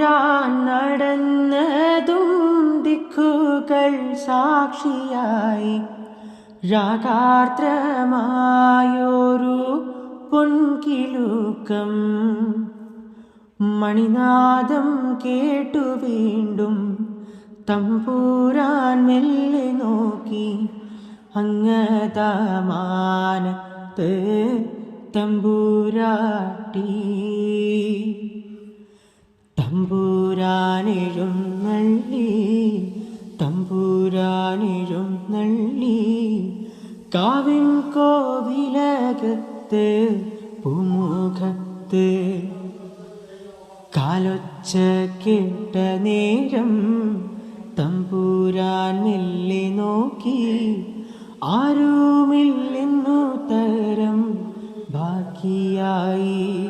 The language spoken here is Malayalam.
തമ്പുരാൻ നടന്നതും ദിക്കുകൾ സാക്ഷിയായി രാഗാർദ്രമായൊരു പൊൻകിലുക്കം. മണിനാദം കേട്ടു വീണ്ടും തമ്പൂരാൻ മെല്ലെ നോക്കി അങ്ങതമാനത്ത് തമ്പൂരാട്ടി. തമ്പൂരാനെഴുന്നള്ളി തമ്പൂരാനെഴുന്നള്ളി കാവിൻ കോവിലകത്ത് പുമുഖത്ത് കാലൊച്ച കേട്ട നേരം തമ്പൂരാൻ മെല്ലെ നോക്കി. ആരുമില്ലെന്നു തരം ബാക്കിയായി